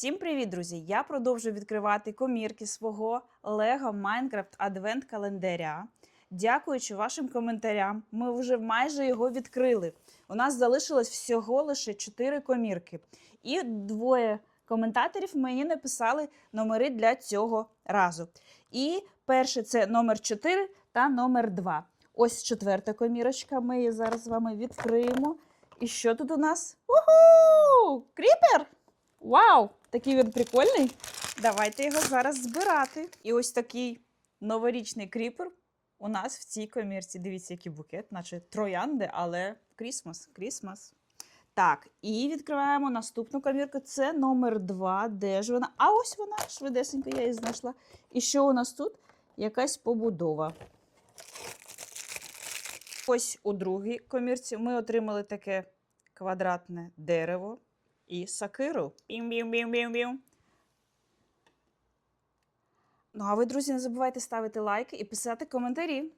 Всім привіт, друзі! Я продовжую відкривати комірки свого Lego Minecraft Advent календаря. Дякуючи вашим коментарям, ми вже майже його відкрили. У нас залишилось всього лише 4 комірки. І двоє коментаторів мені написали номери для цього разу. І перше це номер 4 та номер 2. Ось четверта комірочка. Ми її зараз з вами відкриємо. І що тут у нас? Уху! Кріпер! Вау! Такий він прикольний. Давайте його зараз збирати. І ось такий новорічний кріпер у нас в цій комірці. Дивіться, який букет, наче троянди, але Крісмас. Крісмас. Так, і відкриваємо наступну комірку. Це номер 2. Де ж вона? А ось вона, швидесенько, я її знайшла. І що у нас тут? Якась побудова. Ось у другій комірці ми отримали таке квадратне дерево і сакиру. Пім-бім-бім-бім-бім. Ну, а ви, друзі, не забувайте ставити лайки і писати коментарі.